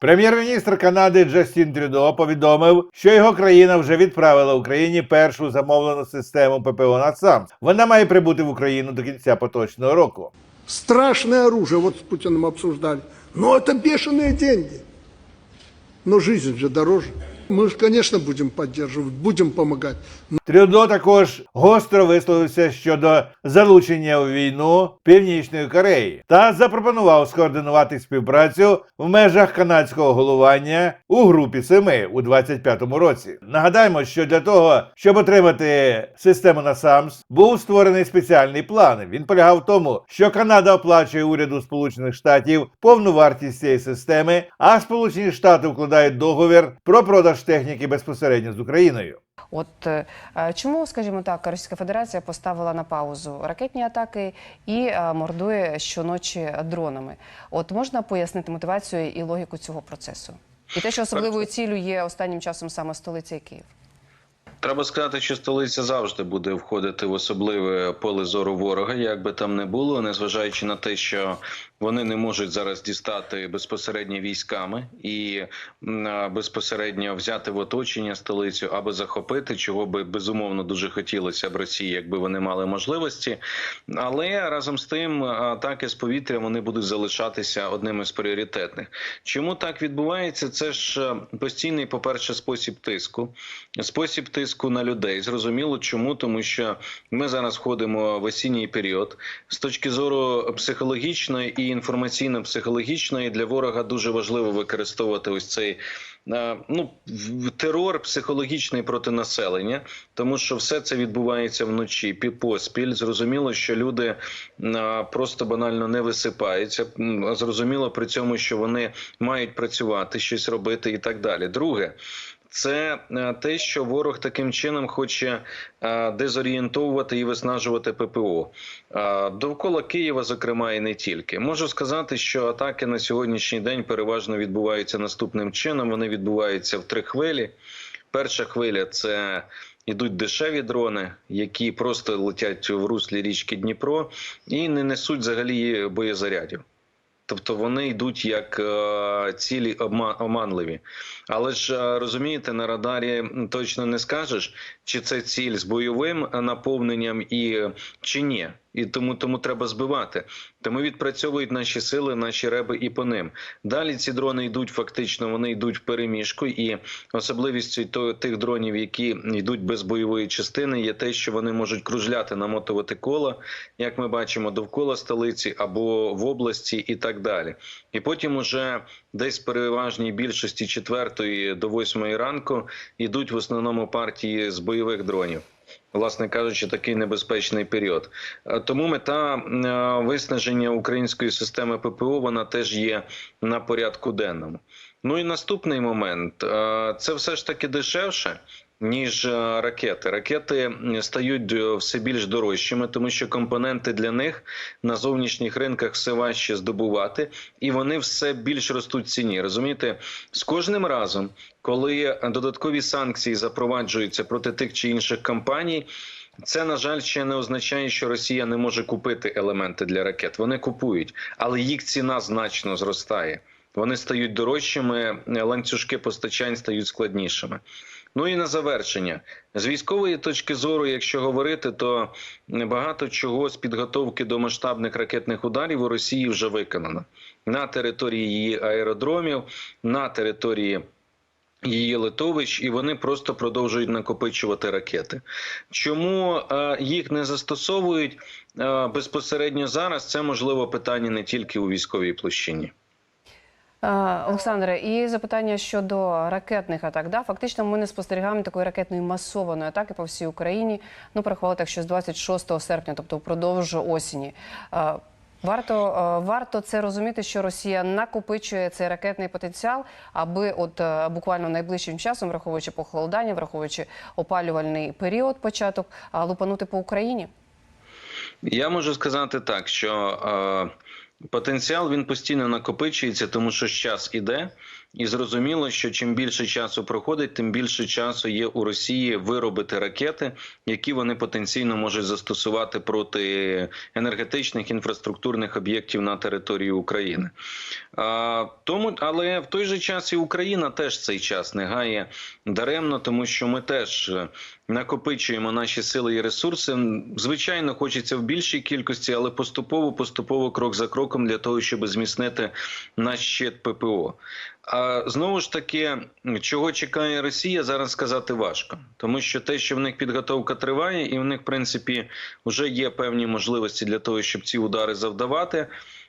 Прем'єр-міністр Канади Джастін Трюдо повідомив, що його країна вже відправила Україні першу замовлену систему ППО «Насам». Вона має прибути в Україну до кінця поточного року. Страшное оружие, вот с Путиным обсуждали. Но это бешеные деньги. Но жизнь же дороже. Мы, же, конечно, будем поддерживать, будем помогать. Трюдо також гостро висловився щодо залучення у війну Північної Кореї та запропонував скоординувати співпрацю в межах канадського головування у групі семи у 25-му році. Нагадаємо, що для того, щоб отримати систему NASAMS, був створений спеціальний план. Він полягав в тому, що Канада оплачує уряду Сполучених Штатів повну вартість цієї системи, а Сполучені Штати вкладають договір про продаж техніки безпосередньо з Україною. От е, е, чому, скажімо так, Російська Федерація поставила на паузу ракетні атаки і е, мордує щоночі дронами? От можна пояснити мотивацію і логіку цього процесу? І те, що особливою ціллю є останнім часом саме столиця Київ. Треба сказати, що столиця завжди буде входити в особливе поле зору ворога, як би там не було, незважаючи на те, що вони не можуть зараз дістати безпосередньо військами і безпосередньо взяти в оточення столицю або захопити, чого би безумовно дуже хотілося б Росії, якби вони мали можливості. Але разом з тим атаки з повітря вони будуть залишатися одним із пріоритетних. Чому так відбувається? Це ж е, постійний, по перше, спосіб тиску, спосіб тиску на людей. Зрозуміло, чому тому, що ми зараз входимо в осінній період з точки зору психологічної і інформаційно-психологічної для ворога дуже важливо використовувати ось цей. е, Ну, терор психологічний проти населення, тому що все це відбувається вночі пі- поспіль. Зрозуміло, що люди е, просто банально не висипаються. Зрозуміло при цьому, що вони мають працювати, щось робити і так далі. Друге, це е, те, що ворог таким чином хоче е, дезорієнтовувати і виснажувати ППО Е, довкола Києва, зокрема, і не тільки. Можу сказати, що атаки на сьогоднішній день переважно відбуваються наступним чином. Вони відбуваються в три хвилі. Перша хвиля це ідуть дешеві дрони, які просто летять в руслі річки Дніпро і не несуть взагалі боєзарядів. Тобто вони йдуть як е, цілі обма- оманливі. Але ж е, розумієте, на радарі точно не скажеш, чи це ціль з бойовим е, наповненням і чи ні. І тому тому треба збивати. Тому відпрацьовують наші сили, наші реби і по ним. Далі ці дрони йдуть фактично, вони йдуть в переміжку, і особливістю тих дронів, які йдуть без бойової частини, є те, що вони можуть кружляти, намотувати кола, як ми бачимо, довкола столиці або в області, і так далі. І потім уже десь в переважній більшості четвертої до восьмої ранку йдуть в основному партії з бойових дронів. Власне кажучи, такий небезпечний період. Е, Тому мета е, виснаження української системи ППО вона теж є на порядку денному. Ну і наступний момент е, це все ж таки дешевше. Ніж е, ракети. Ракети стають е, все більш дорожчими, тому що компоненти для них на зовнішніх ринках все важче здобувати, і вони все більш ростуть в ціні. Розумієте, з кожним разом, коли додаткові санкції запроваджуються проти тих чи інших компаній. Це на жаль ще не означає, що Росія не може купити елементи для ракет. Вони купують, але їх ціна значно зростає. Вони стають дорожчими, ланцюжки постачань стають складнішими. Ну і на завершення з військової точки зору, якщо говорити, то багато чого з підготовки до масштабних ракетних ударів у Росії вже виконано на території її аеродромів, на території. Її литовищ, і вони просто продовжують накопичувати ракети. Чому е, їх не застосовують е, безпосередньо зараз? Це можливо питання не тільки у військовій площині. Е, Олександре, і запитання щодо ракетних атак. Да, фактично, ми не спостерігаємо такої ракетної масованої атаки по всій Україні. Ну, порахували так, що з 26 серпня, тобто впродовж осені. Е, Варто, е, варто це розуміти, що Росія накопичує цей ракетний потенціал, аби от буквально найближчим часом, враховуючи похолодання, враховуючи опалювальний період, початок, лупанути по Україні. Я можу сказати так, що потенціал він постійно накопичується, тому що час іде. І зрозуміло, що чим більше часу проходить, тим більше часу є у Росії виробити ракети, які вони потенційно можуть застосувати проти енергетичних інфраструктурних об'єктів на території України. А, тому, але в той же час і Україна теж цей час не гає даремно, тому що ми теж е, накопичуємо наші сили і ресурси. Звичайно, хочеться в більшій кількості, але поступово, поступово, крок за кроком, для того, щоб зміцнити наш щит ППО. А знову ж таки, чого чекає Росія, зараз сказати важко, тому що те, що в них підготовка триває, і в них, в принципі, вже є певні можливості для того, щоб ці удари завдавати.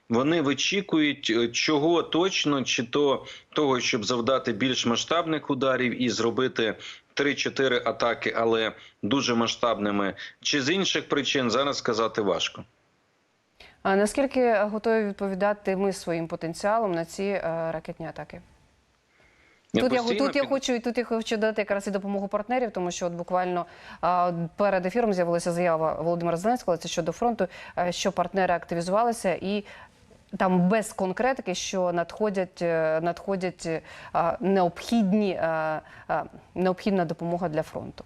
Вони вичікують, е, чого точно, чи то того, щоб завдати більш масштабних ударів і зробити 3-4 атаки, але дуже масштабними, чи з інших причин зараз сказати важко. А наскільки готові відповідати ми своїм потенціалом на ці е, ракетні атаки? Тут я, тут я хочу і тут я хочу дати якраз і допомогу партнерів, тому що от буквально а, перед ефіром з'явилася заява Володимира Зеленського. Це щодо фронту, е, що партнери активізувалися і. Там без конкретики, що надходять, е, надходять а, необхідні, необхідна допомога для фронту.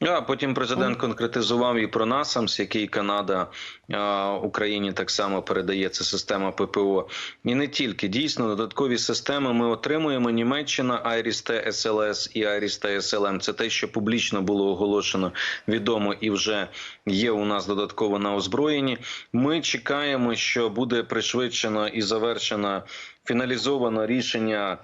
А потім президент конкретизував і про НАСАМС, який Канада а, Україні так само передає це система ППО. І не тільки дійсно додаткові системи ми отримуємо. Німеччина IRIS-T SLS і IRIS-T SLM. Це те, що публічно було оголошено, відомо і вже є у нас додатково на озброєнні. Ми чекаємо, що буде пришвидшено і завершено. Фіналізовано рішення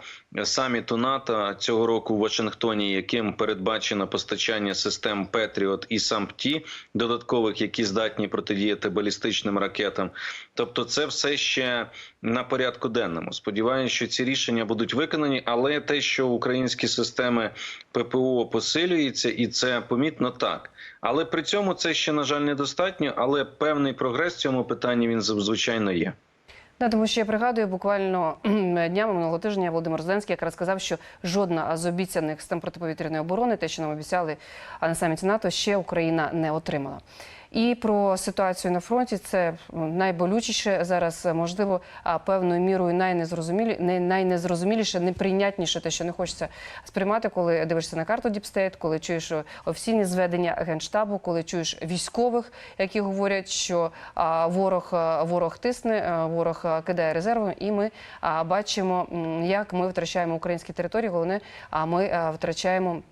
саміту НАТО цього року в Вашингтоні, яким передбачено постачання систем Петріот і САМПТІ, додаткових, які здатні протидіяти балістичним ракетам. Тобто, це все ще на порядку денному. Сподіваюся, що ці рішення будуть виконані, але те, що українські системи ППО посилюються, і це помітно так. Але при цьому це ще на жаль недостатньо. Але певний прогрес в цьому питанні він звичайно є. Да, тому що я пригадую, буквально днями минулого тижня Володимир Зеленський якраз сказав, що жодна з обіцяних систем протиповітряної оборони, те, що нам обіцяли а на саміті НАТО, ще Україна не отримала. І про ситуацію на фронті це найболючіше зараз, е, можливо, певною мірою найнезрозумілі, не- найнезрозуміліше, неприйнятніше, те, що не хочеться сприймати, коли дивишся на карту Діпстейт, коли чуєш е, офіційні зведення генштабу, коли чуєш військових, які говорять, що ворог, е, ворог тисне, ворог кидає резерви, і ми бачимо, як ми втрачаємо українські території. Головне, а ми втрачаємо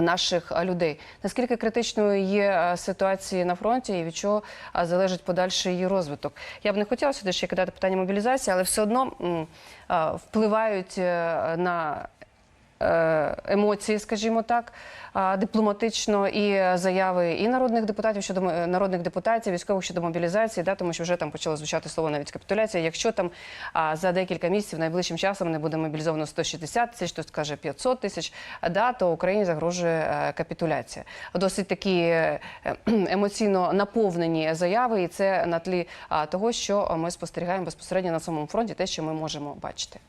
наших людей. Наскільки критичною є а, ситуація на фронті і від чого залежить подальший її розвиток? Я б не хотіла сюди ще кидати питання мобілізації, але все одно впливають е, на е, емоції, скажімо так, дипломатично і заяви і народних депутатів щодо е, народних депутатів, військових щодо мобілізації, да, тому що вже там почало звучати слово навіть капітуляція. Якщо там за декілька місяців найближчим часом не буде мобілізовано 160 тисяч, хтось каже 500 тисяч, да, то Україні загрожує е, капітуляція. Досить такі е, емоційно наповнені заяви, і це на тлі того, що ми спостерігаємо безпосередньо на самому фронті, те, що ми можемо бачити.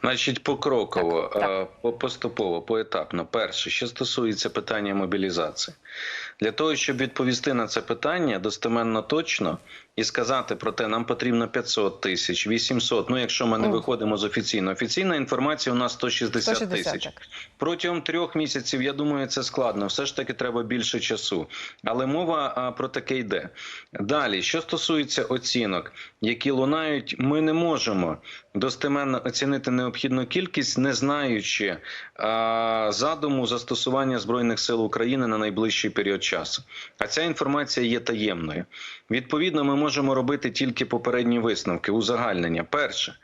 Значить, покроково, Так, так. по- поступово, поетапно. Перше, що стосується питання мобілізації, для того, щоб відповісти на це питання достеменно точно і сказати про те, нам потрібно 500 тисяч, 800, Ну, якщо ми не виходимо з офіційно, офіційна інформація у нас 160, 160, тисяч. Протягом трьох місяців, я думаю, це складно. Все ж таки треба більше часу. Але мова а, про таке йде. Далі, що стосується оцінок, які лунають, ми не можемо достеменно оцінити необхідну кількість, не знаючи а, задуму застосування збройних сил України на найближчий період часу. А ця інформація є таємною. Відповідно, ми можемо робити тільки попередні висновки, узагальнення. Перше,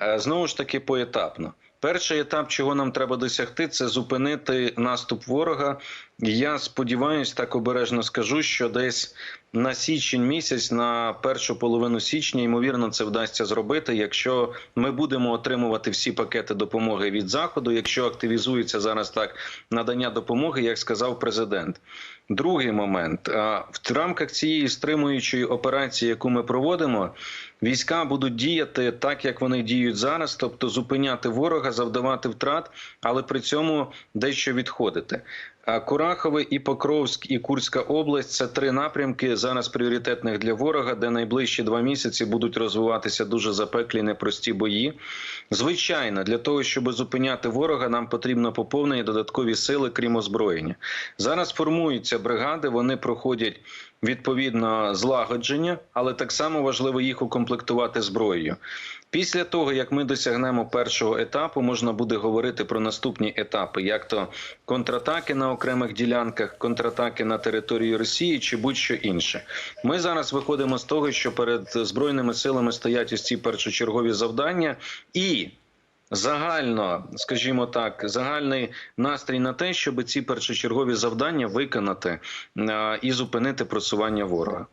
е, знову ж таки, поетапно. Перший етап, чого нам треба досягти, це зупинити наступ ворога. Я сподіваюся, так обережно скажу, що десь на січень місяць, на першу половину січня, ймовірно, це вдасться зробити, якщо ми будемо отримувати всі пакети допомоги від заходу, якщо активізується зараз так надання допомоги, як сказав президент. Другий момент в рамках цієї стримуючої операції, яку ми проводимо, війська будуть діяти так, як вони діють зараз, тобто зупиняти ворога, завдавати втрат, але при цьому дещо відходити. Курахове і Покровськ і Курська область це три напрямки зараз пріоритетних для ворога, де найближчі два місяці будуть розвиватися дуже запеклі непрості бої. Звичайно, для того, щоб зупиняти ворога, нам потрібно поповнення додаткові сили, крім озброєння. Зараз формуються бригади, вони проходять відповідно злагодження, але так само важливо їх укомплектувати зброєю. Після того, як ми досягнемо першого етапу, можна буде говорити про наступні етапи, як то контратаки на окремих ділянках, контратаки на території Росії чи будь-що інше. Ми зараз виходимо з того, що перед збройними силами стоять ось ці першочергові завдання і. Загально, скажімо так, загальний настрій на те, щоб ці першочергові завдання виконати і зупинити просування ворога.